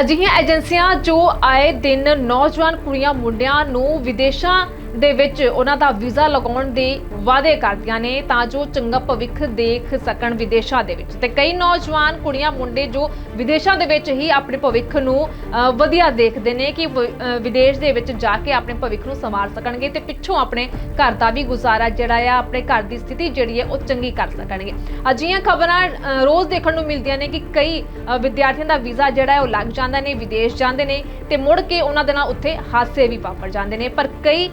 ਅਜਿਹੀਆਂ ਏਜੰਸੀਆਂ ਜੋ ਆਏ ਦਿਨ ਨੌਜਵਾਨ ਕੁੜੀਆਂ ਮੁੰਡਿਆਂ ਨੂੰ ਵਿਦੇਸ਼ਾਂ ਦੇ ਵਿੱਚ ਉਹਨਾਂ ਦਾ ਵੀਜ਼ਾ ਲਗਾਉਣ ਦੇ ਵਾਅਦੇ ਕਰਦੀਆਂ ਨੇ ਤਾਂ ਜੋ ਚੰਗਾ ਭਵਿੱਖ ਦੇਖ ਸਕਣ ਵਿਦੇਸ਼ਾਂ ਦੇ ਵਿੱਚ। ਤੇ ਕਈ ਨੌਜਵਾਨ ਕੁੜੀਆਂ, ਮੁੰਡੇ ਜੋ ਵਿਦੇਸ਼ਾਂ ਦੇ ਵਿੱਚ ਹੀ ਆਪਣੇ ਭਵਿੱਖ ਨੂੰ ਵਧੀਆ ਦੇਖਦੇ ਨੇ ਕਿ ਵ- ਵਿਦੇਸ਼ ਦੇ ਵਿੱਚ ਜਾ ਕੇ ਆਪਣੇ ਭਵਿੱਖ ਨੂੰ ਸੰਵਾਰ ਸਕਣਗੇ ਤੇ ਪਿੱਛੋਂ ਆਪਣੇ ਘਰ ਦਾ ਵੀ ਗੁਜ਼ਾਰਾ ਜਿਹੜਾ ਆ, ਆਪਣੇ ਘਰ ਦੀ ਸਥਿਤੀ ਜਿਹੜੀ ਹੈ, ਉਹ ਚੰਗੀ ਕਰ ਸਕਣਗੇ। ਅਜਿਹੀਆਂ ਖਬਰਾਂ ਰੋਜ਼ ਦੇਖਣ ਨੂੰ ਮਿਲਦੀਆਂ ਨੇ ਕਿ ਕਈ ਵਿਦਿਆਰਥੀਆਂ ਦਾ ਵੀਜ਼ਾ ਜਿਹੜਾ ਹੈ, ਉਹ ਲੱਗ ਜਾਂਦਾ ਨੇ, ਵਿਦੇਸ਼ ਜਾਂਦੇ ਨੇ ਤੇ ਮੁੜ ਕੇ ਉਹਨਾਂ ਦੇ ਨਾਲ ਉੱਥੇ ਹਾਦਸੇ ਵੀ ਵਾਪਰ ਜਾਂਦੇ ਨੇ। ਪਰ ਕਈ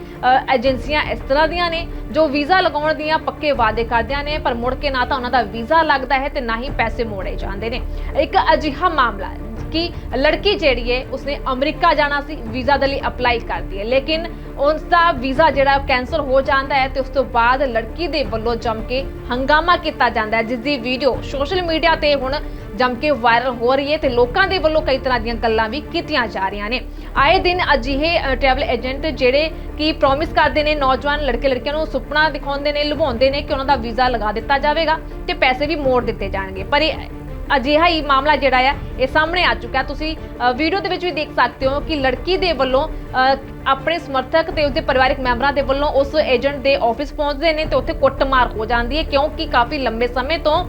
ਏਜੰਸੀਆਂ ਇਸ ਤਰ੍ਹਾਂ ਦੀਆਂ ਨੇ ਜੋ ਵੀਜ਼ਾ ਲਗਾਉਣ ਦੀਆਂ ਪੱਕੇ ਵਾਅਦੇ ਕਰਦੀਆਂ ਨੇ, ਪਰ ਮੁੜ ਕੇ ਨਾ ਤਾਂ ਉਹਨਾਂ ਦਾ ਵੀਜ਼ਾ ਲੱਗਦਾ ਹੈ ਤੇ ਨਾ ਹੀ ਪੈਸੇ ਮੋੜੇ ਜਾਂਦੇ ਨੇ। ਇੱਕ ਅਜਿਹਾ ਮਾਮਲਾ ਕਿ ਲੜਕੀ ਜਿਹੜੀ ਹੈ ਉਸਨੇ ਅਮਰੀਕਾ ਜਾਣਾ ਸੀ, ਵੀਜ਼ਾ ਦੇ ਲਈ ਅਪਲਾਈ ਕਰਦੀ ਹੈ ਲੇਕਿਨ ਉਸ ਦਾ ਵੀਜ਼ਾ ਜਿਹੜਾ ਕੈਂਸਲ ਹੋ ਜਾਂਦਾ ਹੈ ਤੇ ਉਸ ਤੋਂ ਬਾਅਦ ਲੜਕੀ ਦੇ ਵੱਲੋਂ ਜੰਮ ਕੇ ਹੰਗਾਮਾ ਕੀਤਾ ਜਾਂਦਾ ਹੈ ਜਿਸ ਦੀ ਵੀਡੀਓ ਸੋਸ਼ਲ ਮੀਡੀਆ ਤੇ ਹੁਣ ਜੰਮ ਕੇ ਵਾਇਰਲ ਹੋ ਰਹੀ ਹੈ ਤੇ ਲੋਕਾਂ ਦੇ ਵੱਲੋਂ ਕਈ ਤਰ੍ਹਾਂ ਦੀਆਂ ਗੱਲਾਂ ਵੀ ਕੀਤੀਆਂ ਜਾ ਰਹੀਆਂ ਨੇ। ਆਏ ਦਿਨ ਅਜਿਹੇ ਟਰੈਵਲ ਏਜੰਟ ਜਿਹੜੇ ਕਿ ਪ੍ਰੋਮਿਸ ਕਰਦੇ ਨੇ, ਨੌਜਵਾਨ ਲੜਕੇ ਲੜਕੀਆਂ ਨੂੰ ਸੁਪਨਾ ਦਿਖਾਉਂਦੇ ਨੇ, ਲੁਭਾਉਂਦੇ ਨੇ ਕਿ ਉਹਨਾਂ ਦਾ ਵੀਜ਼ਾ ਲਗਾ ਦਿੱਤਾ ਜਾਵੇਗਾ ਤੇ ਪੈਸੇ ਵੀ ਮੋੜ ਦਿੱਤੇ ਜਾਣਗੇ। ਪਰ ਇਹ ਅਜਿਹਾ ਹੀ ਮਾਮਲਾ ਜਿਹੜਾ ਆ ਇਹ ਸਾਹਮਣੇ ਆ ਚੁੱਕਾ ਤੁਸੀਂ ਵੀਡੀਓ ਦੇ ਵਿੱਚ ਵੀ ਦੇਖ ਸਕਦੇ ਹੋ ਕਿ ਲੜਕੀ ਦੇ ਵੱਲੋਂ ਅ, ਆਪਣੇ ਸਮਰਥਕ ਤੇ ਉਸਦੇ ਪਰਿਵਾਰਕ ਮੈਂਬਰਾਂ ਦੇ ਵੱਲੋਂ ਉਸ ਏਜੰਟ ਦੇ ਆਫਿਸ ਪਹੁੰਚਦੇ ਨੇ ਤੇ ਉੱਥੇ ਕੁੱਟਮਾਰ ਹੋ ਜਾਂਦੀ ਹੈ ਕਿਉਂਕਿ ਕਾਫੀ ਲੰਬੇ ਸਮੇਂ ਤੋਂ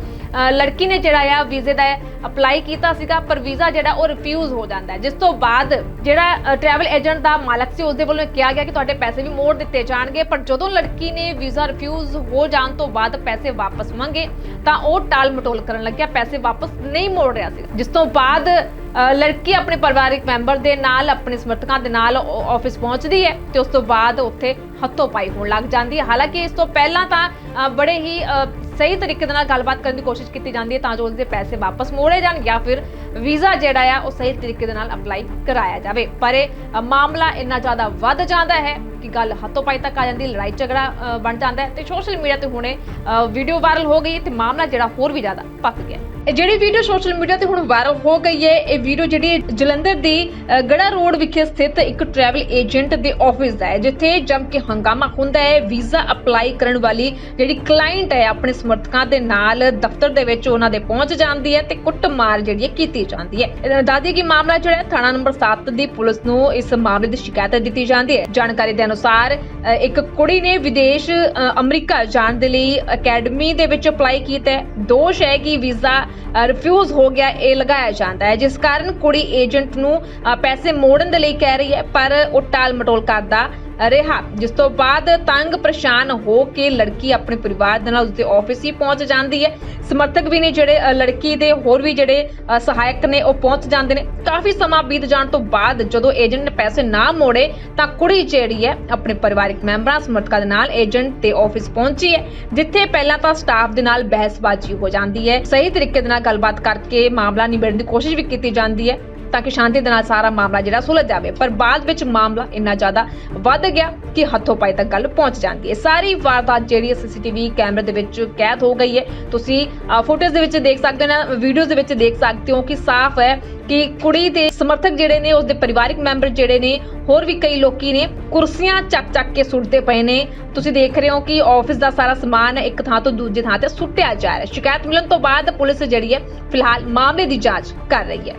ਲੜਕੀ ਨੇ ਜਿਹੜਾ ਆ ਵੀਜ਼ੇ ਦਾ ਅਪਲਾਈ ਕੀਤਾ ਸੀਗਾ, ਪਰ ਵੀਜ਼ਾ ਜਿਹੜਾ ਉਹ ਰਿਫਿਊਜ਼ ਹੋ ਜਾਂਦਾ ਜਿਸ ਤੋਂ ਬਾਅਦ ਜਿਹੜਾ ਟਰੈਵਲ ਏਜੰਟ ਦਾ ਮਾਲਕ ਸੀ, ਉਸਦੇ ਵੱਲੋਂ ਕਿਹਾ ਗਿਆ ਕਿ ਤੁਹਾਡੇ ਪੈਸੇ ਵੀ ਮੋੜ ਦਿੱਤੇ ਜਾਣਗੇ, ਪਰ ਜਦੋਂ ਲੜਕੀ ਨੇ ਵੀਜ਼ਾ ਰਿਫਿਊਜ਼ ਹੋ ਜਾਣ ਤੋਂ ਬਾਅਦ ਪੈਸੇ ਵਾਪਸ ਮੰਗੇ, ਤਾਂ ਉਹ ਟਾਲ ਮਟੋਲ ਕਰਨ ਲੱਗਿਆ, ਪੈਸੇ ਵਾਪਸ ਨਹੀਂ ਮੋੜ ਰਿਹਾ ਸੀ। ਜਿਸ ਤੋਂ ਬਾਅਦ ਲੜਕੀ ਆਪਣੇ ਪਰਿਵਾਰਿਕ ਮੈਂਬਰ ਦੇ ਨਾਲ, ਆਪਣੇ ਸਮਰਥਕਾਂ ਦੇ ਨਾਲ ਆਫਿਸ ਪਹੁੰਚਦੀ ਹੈ ਤੇ ਉਸ ਤੋਂ ਬਾਅਦ ਉੱਥੇ ਹੱਥੋਂ ਪਾਈ ਹੋਣ ਲੱਗ ਜਾਂਦੀ ਹੈ। ਹਾਲਾਂਕਿ ਇਸ ਤੋਂ ਪਹਿਲਾਂ ਤਾਂ ਬੜੇ ਹੀ ਸਹੀ ਤਰੀਕੇ ਦੇ ਨਾਲ ਗੱਲਬਾਤ ਕਰਨ ਦੀ ਕੋਸ਼ਿਸ਼ ਕੀਤੀ ਜਾਂਦੀ ਹੈ ਤਾਂ ਜੋ ਉਸਦੇ ਪੈਸੇ ਵਾਪਸ ਮੋੜੇ ਜਾਣ ਜਾਂ ਫਿਰ ਵੀਜ਼ਾ ਜਿਹੜਾ ਆ ਉਹ ਸਹੀ ਤਰੀਕੇ ਦੇ ਨਾਲ ਅਪਲਾਈ ਕਰਾਇਆ ਜਾਵੇ। ਪਰ ਇਹ ਮਾਮਲਾ ਇੰਨਾ ਜ਼ਿਆਦਾ ਵੱਧ ਜਾਂਦਾ ਹੈ ਕਿ ਗੱਲ ਹੱਥੋਂ ਪਾਈ ਤੱਕ ਆ ਜਾਂਦੀ, ਲੜਾਈ ਝਗੜਾ ਬਣ ਜਾਂਦਾ ਹੈ ਤੇ ਸੋਸ਼ਲ ਮੀਡੀਆ ਤੇ ਹੁਣੇ ਵੀਡੀਓ ਵਾਇਰਲ ਹੋ ਗਈ ਹੈ ਤੇ ਮਾਮਲਾ ਜਿਹੜਾ ਹੋਰ ਵੀ ਜ਼ਿਆਦਾ ਪੱਕ ਗਿਆ। ਇਹ ਜਿਹੜੀ ਵੀਡੀਓ ਸੋਸ਼ਲ ਮੀਡੀਆ ਤੇ ਹੁਣ ਵਾਇਰਲ ਹੋ ਗਈ ਹੈ ਇਹ ਵੀਡੀਓ ਜਿਹੜੀ ਜਲੰਧਰ ਦੀ ਗੜਾ ਰੋਡ ਵਿਖੇ ਸਥਿਤ ਇੱਕ ਟਰੈਵਲ ਏਜੰਟ ਦੇ ਆਫਿਸ ਦਾ ਹੈ ਜਿੱਥੇ ਜੰਮ ਕੇ ਹੰਗਾਮਾ ਹੁੰਦਾ ਹੈ ਵੀਜ਼ਾ ਅਪਲਾਈ ਕਰਨ ਵਾਲੀ ਜਿਹੜੀ ਕਲਾਇੰਟ ਹੈ ਆਪਣੇ ਸਮਰਥਕਾਂ ਦੇ ਨਾਲ ਦਫ਼ਤਰ ਦੇ ਵਿੱਚ ਉਹਨਾਂ ਦੇ ਪਹੁੰਚ ਜਾਂਦੀ ਹੈ ਤੇ ਕੁੱਟਮਾਰ ਜਿਹੜੀ ਹੈ ਕੀਤੀ ਜਾਂਦੀ ਹੈ। ਦਾਦੀ ਕੀ ਮਾਮਲਾ ਜਿਹੜਾ ਥਾਣਾ ਨੰਬਰ 7 ਦੀ ਪੁਲਿਸ ਨੂੰ ਇਸ ਮਾਮਲੇ ਦੀ ਸ਼ਿਕਾਇਤ ਦਿੱਤੀ ਜਾਂਦੀ ਹੈ। ਜਾਣਕਾਰੀ ਦੇ ਅਨੁਸਾਰ ਅ, ਇੱਕ ਕੁੜੀ ਨੇ ਵਿਦੇਸ਼ ਅਮਰੀਕਾ ਜਾਣ ਦੇ ਲਈ ਅਕੈਡਮੀ ਦੇ ਵਿੱਚ ਅਪਲਾਈ ਕੀਤਾ ਹੈ। ਦੋਸ਼ ਹੈ ਕਿ ਵੀਜ਼ਾ ਰਿਫਿਊਜ਼ ਹੋ ਗਿਆ, ਇਹ ਲਗਾਇਆ ਜਾਂਦਾ ਹੈ। ਜਿਸ ਕਾਰਨ ਕੁੜੀ ਏਜੰਟ ਨੂੰ ਪੈਸੇ ਮੋੜਨ ਦੇ ਲਈ ਕਹਿ ਰਹੀ ਹੈ, ਪਰ ਉਹ ਟਾਲ ਮਟੋਲ ਕਰਦਾ ਰਿਹਾ। ਜਿਸ ਤੋਂ ਬਾਅਦ ਤੰਗ ਪਰੇਸ਼ਾਨ ਹੋ ਕੇ ਲੜਕੀ ਆਪਣੇ ਪਰਿਵਾਰ ਦੇ ਨਾਲ ਉਸਦੇ ਆਫਿਸ ਹੀ ਪਹੁੰਚ ਜਾਂਦੀ ਹੈ। ਸਮਰਥਕ ਵੀ ਨੇ ਜਿਹੜੇ ਅ, ਲੜਕੀ ਦੇ ਹੋਰ ਵੀ ਜਿਹੜੇ ਅ, ਸਹਾਇਕ ਨੇ ਉਹ ਪਹੁੰਚ ਜਾਂਦੇ ਨੇ। ਕਾਫੀ ਸਮਾਂ ਬੀਤ ਜਾਣ ਤੋਂ ਬਾਅਦ ਜਦੋਂ ਏਜੰਟ ਨੇ ਪੈਸੇ ਨਾ ਮੋੜੇ ਤਾਂ ਕੁੜੀ ਜਿਹੜੀ ਹੈ ਆਪਣੇ ਪਰਿਵਾਰਕ ਮੈਂਬਰਾਂ ਸਮਰਥਕਾਂ ਦੇ ਨਾਲ ਏਜੰਟ ਦੇ ਆਫਿਸ ਪਹੁੰਚੀ ਹੈ ਜਿੱਥੇ ਪਹਿਲਾਂ ਤਾਂ ਸਟਾਫ ਦੇ ਨਾਲ ਬਹਿਸਬਾਜ਼ੀ ਹੋ ਜਾਂਦੀ ਹੈ। ਸਹੀ ਤਰੀਕੇ ਦੇ ਨਾਲ ਗੱਲਬਾਤ ਕਰਕੇ ਮਾਮਲਾ ਨਿਬੇੜਨ ਦੀ ਕੋਸ਼ਿਸ਼ ਵੀ ਕੀਤੀ ਜਾਂਦੀ ਹੈ। ਤਾਂ ਕਿ ਸ਼ਾਂਤੀ ਦੇ ਨਾਲ ਸਾਰਾ ਮਾਮਲਾ ਜਿਹੜਾ ਸੁਲਝ ਜਾਵੇ। ਪਰ ਬਾਅਦ ਵਿੱਚ ਮਾਮਲਾ ਇੰਨਾ ਜ਼ਿਆਦਾ ਵੱਧ ਗਿਆ ਕਿ ਹੱਥੋਂ ਪਾਈ ਤੱਕ ਗੱਲ ਪਹੁੰਚ ਜਾਂਦੀ ਹੈ ਸਾਰੀ ਵਾਰਦਾਤ ਜਿਹੜੀ ਸੀਸੀਟੀਵੀ ਕੈਮਰੇ ਦੇ ਵਿੱਚ ਕੈਦ ਹੋ ਗਈ ਹੈ। ਤੁਸੀਂ ਫੁਟੇਜ ਦੇ ਵਿੱਚ ਦੇਖ ਸਕਦੇ ਹੋ ਨਾ ਵੀਡੀਓਜ਼ ਦੇ ਵਿੱਚ ਦੇਖ ਸਕਦੇ ਹੋ ਕਿ ਸਾਫ਼ ਹੈ ਕਿ ਕੁੜੀ ਦੇ ਸਮਰਥਕ ਜਿਹੜੇ ਨੇ, ਉਸਦੇ ਪਰਿਵਾਰਕ ਮੈਂਬਰ ਜਿਹੜੇ ਨੇ, ਹੋਰ ਵੀ ਕਈ ਲੋਕੀ ਨੇ, ਕੁਰਸੀਆਂ ਚੱਕ ਚੱਕ ਕੇ ਸੁੱਟਦੇ ਪਏ ਨੇ। ਤੁਸੀਂ ਦੇਖ ਰਹੇ ਹੋ ਕਿ ਆਫਿਸ ਦਾ ਸਾਰਾ ਸਮਾਨ ਇੱਕ ਥਾਂ ਤੋਂ ਦੂਜੀ ਥਾਂ ਤੇ ਸੁੱਟਿਆ ਜਾ ਰਿਹਾ ਹੈ। ਸ਼ਿਕਾਇਤ ਮਿਲਣ ਤੋਂ ਬਾਅਦ ਪੁਲਿਸ ਜਿਹੜੀ ਹੈ, ਫਿਲਹਾਲ ਮਾਮਲੇ ਦੀ ਜਾਂਚ ਕਰ ਰਹੀ ਹੈ।